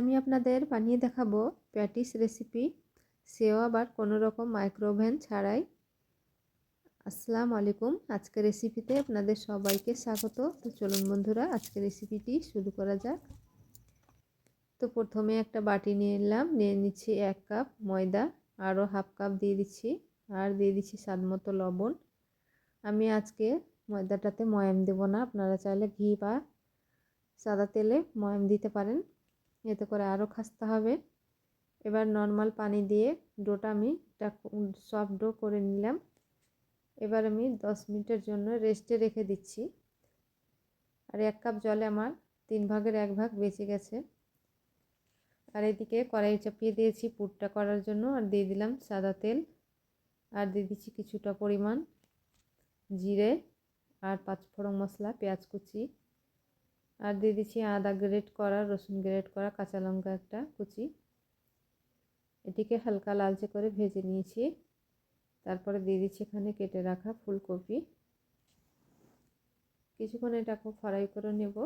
আমি আপনাদের বানিয়ে দেখাবো প্যাটিস রেসিপি। সেও আবার কোনো রকম মাইক্রোওভেন ছাড়াই। আসসালামু আলাইকুম আজকে রেসিপিতে আপনাদের সবাইকে স্বাগত। তো চলুন বন্ধুরা, আজকে রেসিপিটি শুরু করা যাক। তো প্রথমে একটা বাটি নিয়ে নিলাম। নিয়ে নিচ্ছি এক কাপ ময়দা, আরও হাফ কাপ দিয়ে দিচ্ছি। আর দিয়ে দিচ্ছি স্বাদ মতো লবণ। আমি আজকে ময়দাটাতে ময়াম দেব না। আপনারা চাইলে ঘি বা সাদা তেলে ময়াম দিতে পারেন। এতে করে আরও খাস্তা হবে। এবার নর্মাল পানি দিয়ে ডোটা আমি সফট ডো করে নিলাম। এবার আমি দশ মিনিটের জন্য রেস্টে রেখে দিচ্ছি। আর এক কাপ জলে আমার তিন ভাগের এক ভাগ বেঁচে গেছে। আর এদিকে কড়াই চাপিয়ে দিয়েছি পুরটা করার জন্য আর দিয়ে দিলাম সাদা তেল। আর দিয়ে দিচ্ছি কিছুটা পরিমাণ জিরে আর পাঁচফোড়ন মশলা, পেঁয়াজ কুচি। আর দিয়ে দিচ্ছি আদা গ্রেট করা, রসুন গ্রেট করা, কাঁচা লঙ্কা একটা কুচি। এটিকে হালকা লালচে করে ভেজে নিয়েছি। তারপরে দিয়ে দিচ্ছি এখানে কেটে রাখা ফুলকপি। কিছুক্ষণ এটাকে ফ্রাই করে নেব।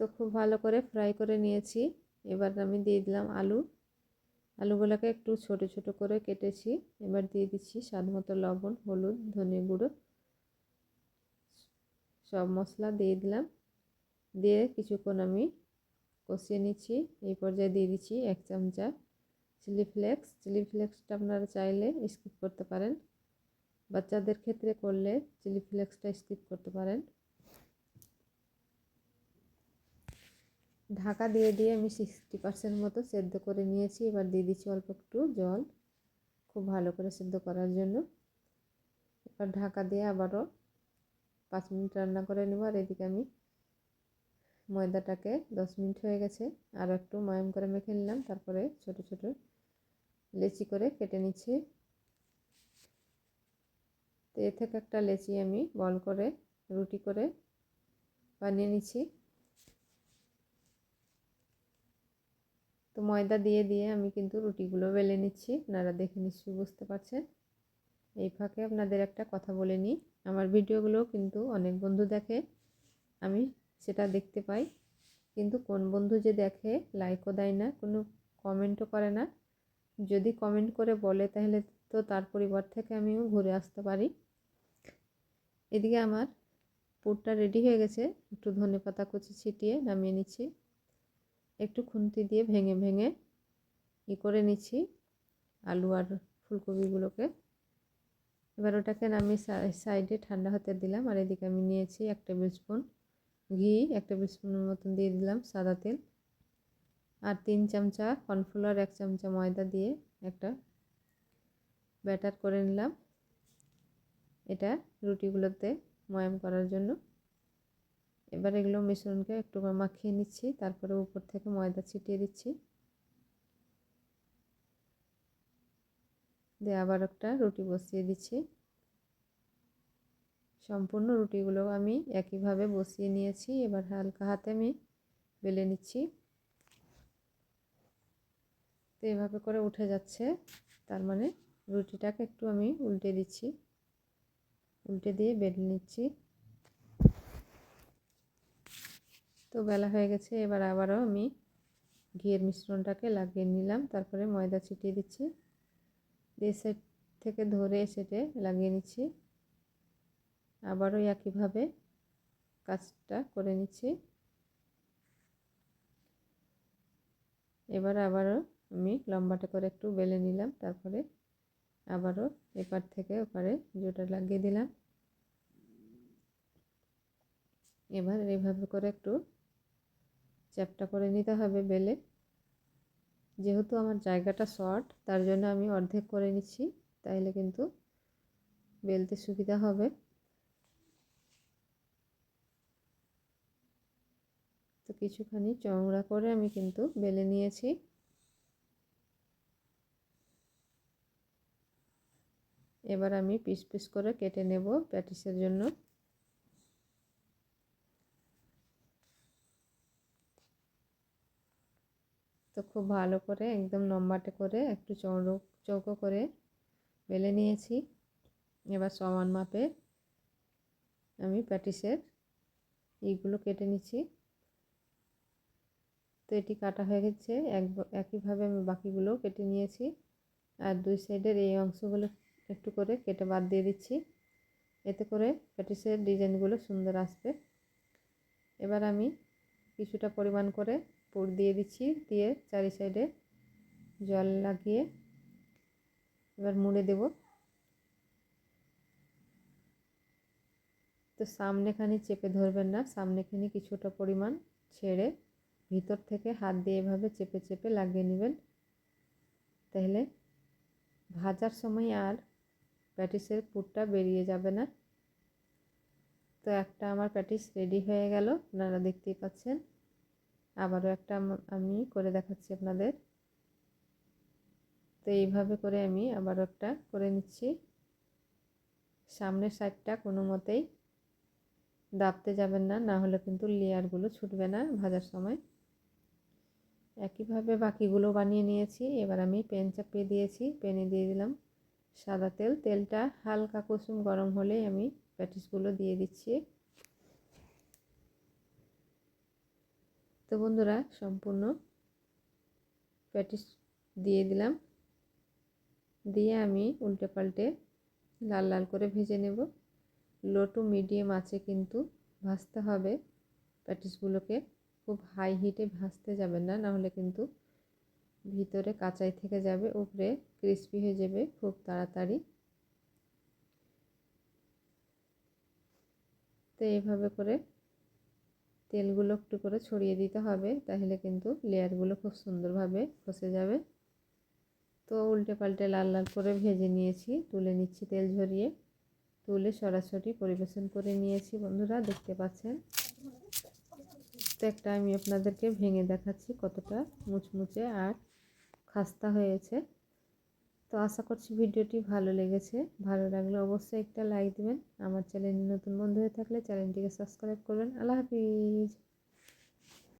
তো খুব ভালো করে ফ্রাই করে নিয়েছি। এবার আমি দিয়ে দিলাম আলু। আলুগুলোকে একটু ছোট ছোট করে কেটেছি। এবার দিয়ে দিচ্ছি স্বাদ মতো লবণ, হলুদ, ধনে গুঁড়ো। সব মশলা দিয়ে দিলাম। দিয়ে কিছুক্ষণ আমি কষিয়ে নিচ্ছি। এই পর্যায়ে দিয়ে দিচ্ছি এক চামচা চিলি ফ্লেক্স। চিলি ফ্লেক্সটা আপনারা চাইলে স্কিপ করতে পারেন। বাচ্চাদের ক্ষেত্রে করলে চিলি ফ্লেক্সটা স্কিপ করতে পারেন। ঢাকা দিয়ে দিয়ে আমি সিক্সটি পার্সেন্ট মতো সেদ্ধ করে নিয়েছি। এবার দিয়ে দিচ্ছি অল্প একটু জল। খুব ভালো করে সেদ্ধ করার জন্য। এবার ঢাকা দিয়ে আবারও পাঁচ মিনিট রান্না করে নেব, আর এদিকে আমি ময়দাটাকে দশ মিনিট হয়ে গেছে। আর একটু ময়ম করে মেখে নিলাম, তারপরে ছোট ছোট লেচি করে কেটে নিচ্ছি। তো এ থেকে একটা লেচি আমি বল করে, রুটি করে বানিয়ে নিচ্ছি। তো ময়দা দিয়ে দিয়ে আমি কিন্তু রুটিগুলো বেলে নিচ্ছি, আপনারা দেখে নিশ্চয়ই বুঝতে পারছেন। এই ফাঁকে আপনাদের একটা কথা বলে নিই। আমার ভিডিওগুলো কিন্তু অনেক বন্ধু দেখে, আমি সেটা দেখতে পাই। কিন্তু কোন বন্ধু যে দেখে লাইকও দেয় না, কোনো কমেন্টও করে না। যদি কমেন্ট করে বলে, তাহলে তো তার পরিবার থেকে আমিও ঘুরে আসতে পারি। এদিকে আমার পুরটা রেডি হয়ে গেছে, একটু ধনে পাতা কুচি ছিটিয়ে নামিয়ে নিচ্ছি। একটু খুন্তি দিয়ে ভেঙে ভেঙে ই করে নিচ্ছি, আলু আর ফুলকপিগুলোকে। এবার ওটাকে আমি সাইডে ঠান্ডা হতে দিলাম, আর এদিকে আমি নিয়েছি এক টেবিল স্পুন ঘি, এক টেবিল স্পুনের মতন দিয়ে দিলাম সাদা তেল, আর তিন চামচা কর্নফ্লাওয়ার, এক চামচা ময়দা দিয়ে একটা ব্যাটার করে নিলাম। এটা রুটিগুলোতে ময়াম করার জন্য। এবার এগুলো মিশ্রণকে একটু মাখিয়ে নিচ্ছি, তারপরে উপর থেকে ময়দা ছিটিয়ে দিচ্ছি। দিয়ে আবার একটা রুটি বসিয়ে দিচ্ছি। সম্পূর্ণ রুটিগুলো আমি একইভাবে বসিয়ে নিয়েছি। এবার হালকা হাতে আমি বেলে নিচ্ছি। তো এভাবে করে উঠে যাচ্ছে। তার মানে রুটিটাকে একটু আমি উল্টে দিচ্ছি। উল্টে দিয়ে বেলে নিচ্ছি। তো বেলা হয়ে গেছে। এবার আবারও আমি ঘিয়ের মিশ্রণটাকে লাগিয়ে নিলাম। তারপরে ময়দা ছিটিয়ে দিচ্ছি। দিয়ে সাইড থেকে ধরে সেটে লাগিয়ে নিচ্ছি। আবারও একইভাবে কাজটা করে নিচ্ছি। এবার আবারও আমি লম্বাটা করে একটু বেলে নিলাম, তারপরে আবারও এপার থেকে ওপারে জোটা লাগিয়ে দিলাম। এবার এইভাবে করে একটু চ্যাপটা করে নিতে হবে বেলে। যেহেতু আমার জায়গাটা শর্ট তার জন্য আমি অর্ধেক করে নিচ্ছি, তাইলে কিন্তু বেলতে সুবিধা হবে। তো কিছুখানি চওড়া করে আমি কিন্তু বেলে নিয়েছি। এবার আমি পিস পিস করে কেটে নেব প্যাটিসের জন্য। তো খুব ভালো করে একদম লম্বাটে করে একটু চৌড়ো, চৌকো করে বেলে নিয়েছি। এবার সমান মাপে আমি প্যাটিসের এইগুলো কেটে নিচ্ছি। তো এটি কাটা হয়ে গেছে, এক, একইভাবে আমি বাকিগুলো কেটে নিয়েছি। আর দুই সাইডের এই অংশগুলো একটু করে কেটে বাদ দিয়ে দিচ্ছি। এতে করে প্যাটিসের ডিজাইনগুলো সুন্দর আসবে। এবার আমি কিছুটা পরিমাণ করে পুর দিয়ে দিচ্ছি, দিয়ে চারি সাইডে জল লাগিয়ে এবার মুড়ে দেব। তো সামনেখানি চেপে ধরবেন না, সামনেখানি কিছুটা পরিমাণ ছেড়ে ভিতর থেকে হাত দিয়ে এভাবে চেপে চেপে লাগিয়ে নেবেন। তাহলে ভাজার সময় আর প্যাটিসের পুরটা বেরিয়ে যাবে না। তো একটা আমার প্যাটিস রেডি হয়ে গেল, আপনারা দেখতেই পাচ্ছেন। আবারও একটা আমি করে দেখাচ্ছি আপনাদের। তো এইভাবে করে আমি আবারও একটা করে নিচ্ছি। সামনের সাইডটা কোনো মতেই দাবতে যাবেন না না হলে কিন্তু লেয়ারগুলো ছুটবে না ভাজার সময়। একইভাবে বাকিগুলো বানিয়ে নিয়েছি। এবার আমি পেন চাপিয়ে দিয়েছি পেনে দিয়ে দিলাম সাদা তেল। তেলটা হালকা কুসুম গরম হলেই আমি প্যাটিসগুলো দিয়ে দিচ্ছি। তো বন্ধুরা, সম্পূর্ণ প্যাটিস দিয়ে দিলাম। দিয়ে আমি উল্টে পাল্টে লাল লাল করে ভেজে নেব। লো টু মিডিয়াম আছে কিন্তু, ভাজতে হবে। প্যাটিসগুলোকে খুব হাই হিটে ভাজতে যাবেন না নাহলে কিন্তু ভিতরে কাঁচাই থেকে যাবে, উপরে ক্রিস্পি হয়ে যাবে খুব তাড়াতাড়ি। তো এইভাবে করে তেলগুলো একটু করে ছড়িয়ে দিতে হবে, তাহলে কিন্তু লেয়ারগুলো খুব সুন্দরভাবে খসে যাবে। তো উল্টে পাল্টে লাল লাল করে ভেজে নিয়েছি, তুলে নিচ্ছি তেল ঝরিয়ে। তুলে সরাসরি পরিবেশন করে নিয়েছি, বন্ধুরা, দেখতে পাচ্ছেন? তো একটা আমি আপনাদেরকে ভেঙে দেখাচ্ছি কতটা মুচমুচে আর খাস্তা হয়েছে। তো আশা করছি ভিডিওটি ভালো লেগেছে। ভালো লাগলে অবশ্যই একটা লাইক দেবেন। আমার চ্যানেল নতুন বন্ধু হয়ে থাকলে চ্যানেলটিকে সাবস্ক্রাইব করবেন। আল্লাহ হাফিজ।